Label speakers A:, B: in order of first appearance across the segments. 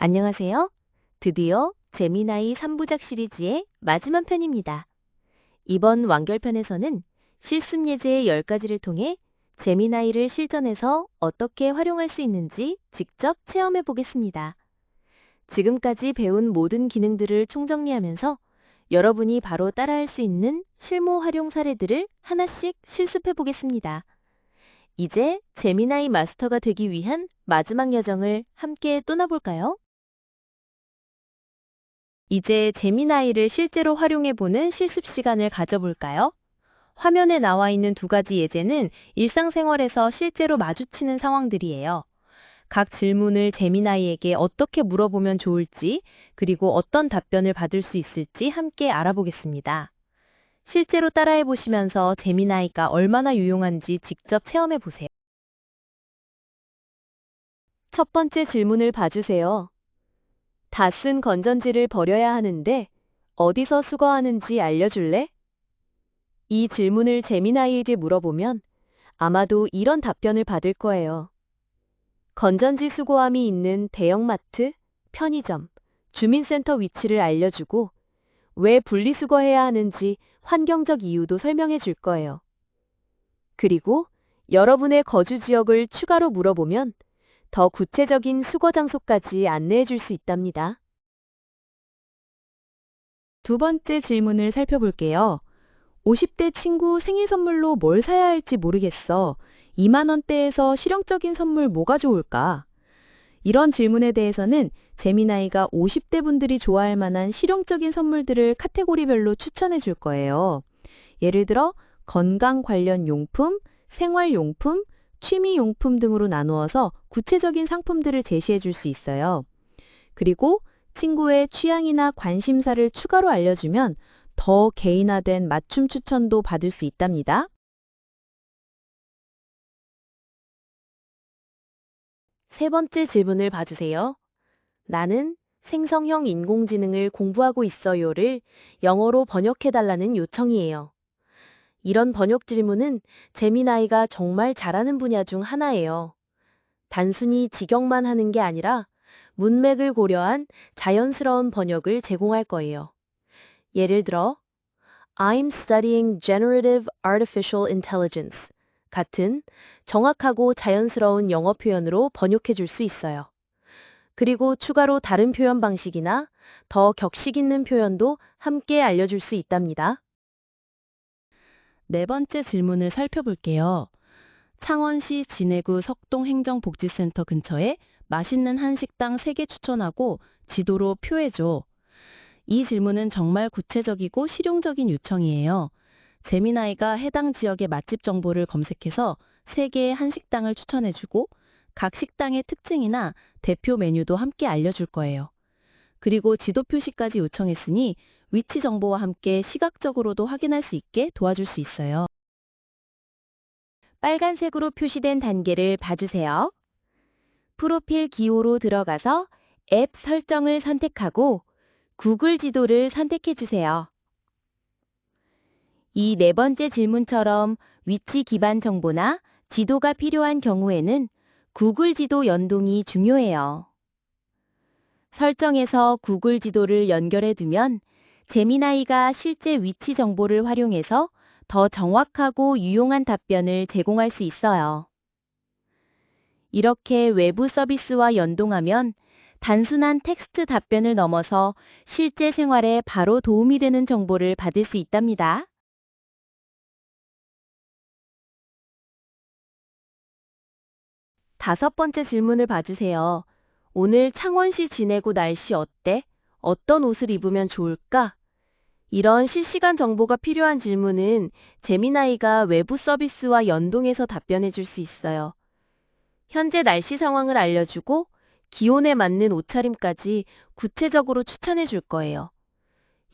A: 안녕하세요. 드디어 재미나이 3부작 시리즈의 마지막 편입니다. 이번 완결편에서는 실습 예제의 10가지를 통해 재미나이를 실전에서 어떻게 활용할 수 있는지 직접 체험해 보겠습니다. 지금까지 배운 모든 기능들을 총정리하면서 여러분이 바로 따라할 수 있는 실무 활용 사례들을 하나씩 실습해 보겠습니다. 이제 재미나이 마스터가 되기 위한 마지막 여정을 함께 떠나볼까요? 이제 재미나이를 실제로 활용해보는 실습 시간을 가져볼까요? 화면에 나와 있는 두 가지 예제는 일상생활에서 실제로 마주치는 상황들이에요. 각 질문을 재미나이에게 어떻게 물어보면 좋을지, 그리고 어떤 답변을 받을 수 있을지 함께 알아보겠습니다. 실제로 따라해 보시면서 재미나이가 얼마나 유용한지 직접 체험해 보세요. 첫 번째 질문을 봐주세요. 다 쓴 건전지를 버려야 하는데 어디서 수거하는지 알려줄래? 이 질문을 재미나이에게 물어보면 아마도 이런 답변을 받을 거예요. 건전지 수거함이 있는 대형마트, 편의점, 주민센터 위치를 알려주고 왜 분리수거해야 하는지 환경적 이유도 설명해 줄 거예요. 그리고 여러분의 거주 지역을 추가로 물어보면 더 구체적인 수거 장소까지 안내해 줄 수 있답니다. 두 번째 질문을 살펴볼게요. 50대 친구 생일 선물로 뭘 사야 할지 모르겠어. 2만 원대에서 실용적인 선물 뭐가 좋을까? 이런 질문에 대해서는 재미나이가 50대 분들이 좋아할 만한 실용적인 선물들을 카테고리별로 추천해 줄 거예요. 예를 들어 건강 관련 용품, 생활용품, 취미용품 등으로 나누어서 구체적인 상품들을 제시해 줄 수 있어요. 그리고 친구의 취향이나 관심사를 추가로 알려주면 더 개인화된 맞춤 추천도 받을 수 있답니다. 세 번째 질문을 봐주세요. 나는 생성형 인공지능을 공부하고 있어요를 영어로 번역해달라는 요청이에요. 이런 번역 질문은 재미나이가 정말 잘하는 분야 중 하나예요. 단순히 직역만 하는 게 아니라 문맥을 고려한 자연스러운 번역을 제공할 거예요. 예를 들어, I'm studying generative artificial intelligence 같은 정확하고 자연스러운 영어 표현으로 번역해 줄 수 있어요. 그리고 추가로 다른 표현 방식이나 더 격식 있는 표현도 함께 알려줄 수 있답니다. 네 번째 질문을 살펴볼게요. 창원시 진해구 석동행정복지센터 근처에 맛있는 한식당 3개 추천하고 지도로 표해줘. 이 질문은 정말 구체적이고 실용적인 요청이에요. 재미나이가 해당 지역의 맛집 정보를 검색해서 3개의 한식당을 추천해주고 각 식당의 특징이나 대표 메뉴도 함께 알려줄 거예요. 그리고 지도 표시까지 요청했으니 위치 정보와 함께 시각적으로도 확인할 수 있게 도와줄 수 있어요. 빨간색으로 표시된 단계를 봐주세요. 프로필 기호로 들어가서 앱 설정을 선택하고 구글 지도를 선택해 주세요. 이 네 번째 질문처럼 위치 기반 정보나 지도가 필요한 경우에는 구글 지도 연동이 중요해요. 설정에서 구글 지도를 연결해 두면 재미나이가 실제 위치 정보를 활용해서 더 정확하고 유용한 답변을 제공할 수 있어요. 이렇게 외부 서비스와 연동하면 단순한 텍스트 답변을 넘어서 실제 생활에 바로 도움이 되는 정보를 받을 수 있답니다. 다섯 번째 질문을 봐주세요. 오늘 창원시 지내고 날씨 어때? 어떤 옷을 입으면 좋을까? 이런 실시간 정보가 필요한 질문은 재미나이가 외부 서비스와 연동해서 답변해 줄 수 있어요. 현재 날씨 상황을 알려주고 기온에 맞는 옷차림까지 구체적으로 추천해 줄 거예요.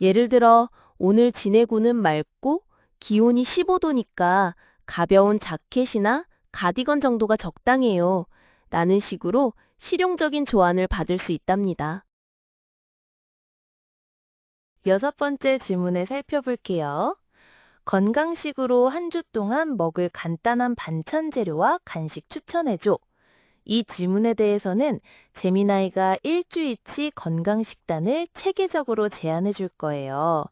A: 예를 들어 오늘 지내고는 맑고 기온이 15도니까 가벼운 자켓이나 가디건 정도가 적당해요. 라는 식으로 실용적인 조언을 받을 수 있답니다. 여섯 번째 질문을 살펴볼게요. 건강식으로 한 주 동안 먹을 간단한 반찬 재료와 간식 추천해줘. 이 질문에 대해서는 재미나이가 일주일치 건강식단을 체계적으로 제안해 줄 거예요.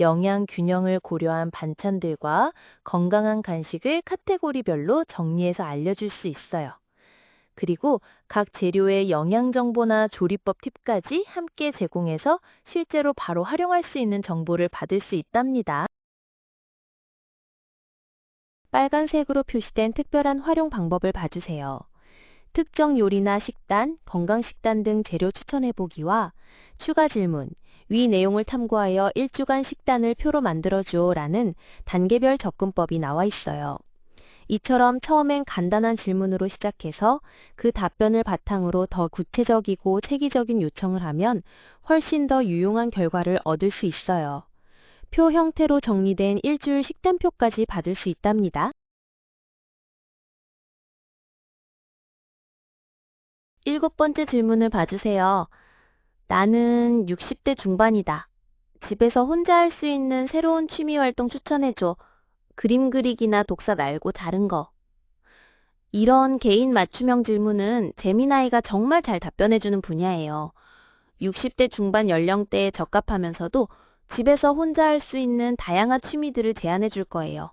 A: 영양 균형을 고려한 반찬들과 건강한 간식을 카테고리별로 정리해서 알려줄 수 있어요. 그리고 각 재료의 영양 정보나 조리법 팁까지 함께 제공해서 실제로 바로 활용할 수 있는 정보를 받을 수 있답니다. 빨간색으로 표시된 특별한 활용 방법을 봐주세요. 특정 요리나 식단, 건강식단 등 재료 추천해보기와 추가 질문, 위 내용을 탐구하여 1주간 식단을 표로 만들어줘 라는 단계별 접근법이 나와 있어요. 이처럼 처음엔 간단한 질문으로 시작해서 그 답변을 바탕으로 더 구체적이고 체계적인 요청을 하면 훨씬 더 유용한 결과를 얻을 수 있어요. 표 형태로 정리된 일주일 식단표까지 받을 수 있답니다. 일곱 번째 질문을 봐주세요. 나는 60대 중반이다. 집에서 혼자 할 수 있는 새로운 취미 활동 추천해줘. 그림 그리기나 독서 말고 다른 거. 이런 개인 맞춤형 질문은 재미나이가 정말 잘 답변해주는 분야예요. 60대 중반 연령대에 적합하면서도 집에서 혼자 할 수 있는 다양한 취미들을 제안해 줄 거예요.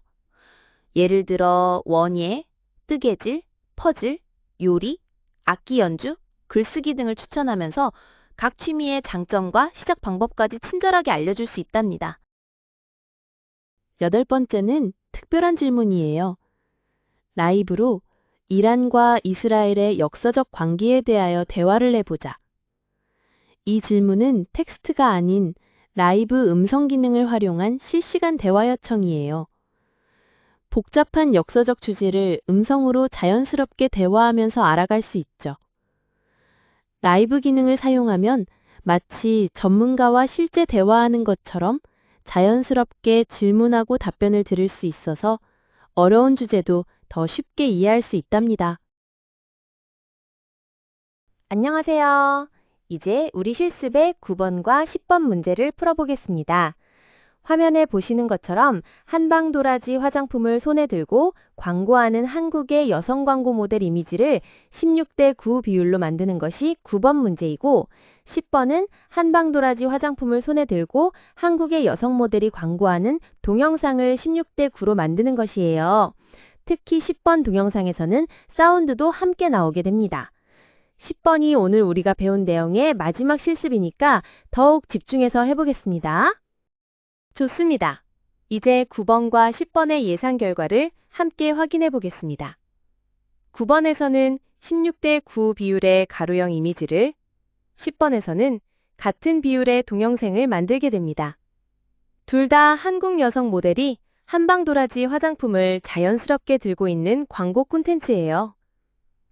A: 예를 들어 원예, 뜨개질, 퍼즐, 요리, 악기 연주, 글쓰기 등을 추천하면서 각 취미의 장점과 시작 방법까지 친절하게 알려줄 수 있답니다. 여덟 번째는 특별한 질문이에요. 라이브로 이란과 이스라엘의 역사적 관계에 대하여 대화를 해보자. 이 질문은 텍스트가 아닌 라이브 음성 기능을 활용한 실시간 대화 요청이에요. 복잡한 역사적 주제를 음성으로 자연스럽게 대화하면서 알아갈 수 있죠. 라이브 기능을 사용하면 마치 전문가와 실제 대화하는 것처럼 자연스럽게 질문하고 답변을 들을 수 있어서 어려운 주제도 더 쉽게 이해할 수 있답니다. 안녕하세요. 이제 우리 실습의 9번과 10번 문제를 풀어보겠습니다. 화면에 보시는 것처럼 한방 도라지 화장품을 손에 들고 광고하는 한국의 여성 광고 모델 이미지를 16대 9 비율로 만드는 것이 9번 문제이고 10번은 한방 도라지 화장품을 손에 들고 한국의 여성 모델이 광고하는 동영상을 16대 9로 만드는 것이에요. 특히 10번 동영상에서는 사운드도 함께 나오게 됩니다. 10번이 오늘 우리가 배운 내용의 마지막 실습이니까 더욱 집중해서 해보겠습니다. 좋습니다. 이제 9번과 10번의 예상 결과를 함께 확인해 보겠습니다. 9번에서는 16대 9 비율의 가로형 이미지를, 10번에서는 같은 비율의 동영상을 만들게 됩니다. 둘 다 한국 여성 모델이 한방도라지 화장품을 자연스럽게 들고 있는 광고 콘텐츠예요.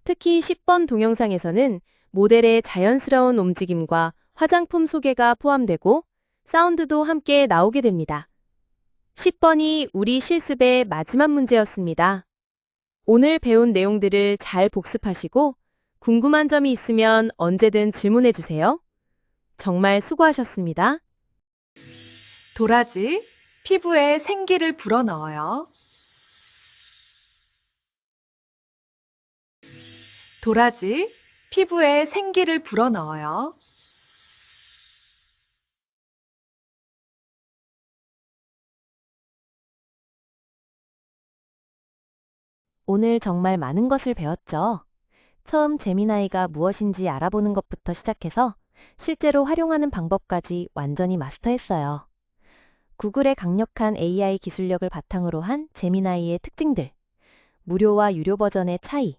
A: 특히 10번 동영상에서는 모델의 자연스러운 움직임과 화장품 소개가 포함되고 사운드도 함께 나오게 됩니다. 10번이 우리 실습의 마지막 문제였습니다. 오늘 배운 내용들을 잘 복습하시고 궁금한 점이 있으면 언제든 질문해 주세요. 정말 수고하셨습니다.
B: 도라지, 피부에 생기를 불어넣어요. 도라지, 피부에 생기를 불어넣어요.
A: 오늘 정말 많은 것을 배웠죠. 처음 재미나이가 무엇인지 알아보는 것부터 시작해서 실제로 활용하는 방법까지 완전히 마스터했어요. 구글의 강력한 AI 기술력을 바탕으로 한 재미나이의 특징들, 무료와 유료 버전의 차이,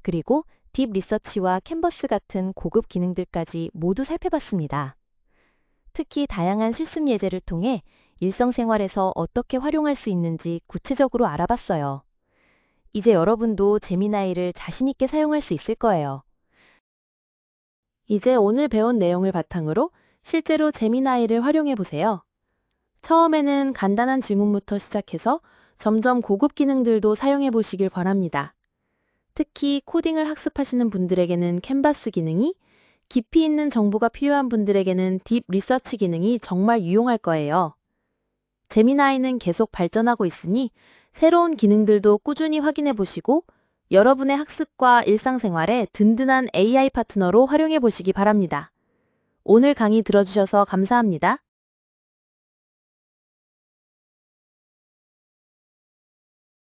A: 그리고 딥 리서치와 캔버스 같은 고급 기능들까지 모두 살펴봤습니다. 특히 다양한 실습 예제를 통해 일상생활에서 어떻게 활용할 수 있는지 구체적으로 알아봤어요. 이제 여러분도 재미나이를 자신있게 사용할 수 있을 거예요. 이제 오늘 배운 내용을 바탕으로 실제로 재미나이를 활용해 보세요. 처음에는 간단한 질문부터 시작해서 점점 고급 기능들도 사용해 보시길 바랍니다. 특히 코딩을 학습하시는 분들에게는 캔버스 기능이, 깊이 있는 정보가 필요한 분들에게는 딥 리서치 기능이 정말 유용할 거예요. 재미나이는 계속 발전하고 있으니 새로운 기능들도 꾸준히 확인해 보시고 여러분의 학습과 일상생활에 든든한 AI 파트너로 활용해 보시기 바랍니다. 오늘 강의 들어주셔서 감사합니다.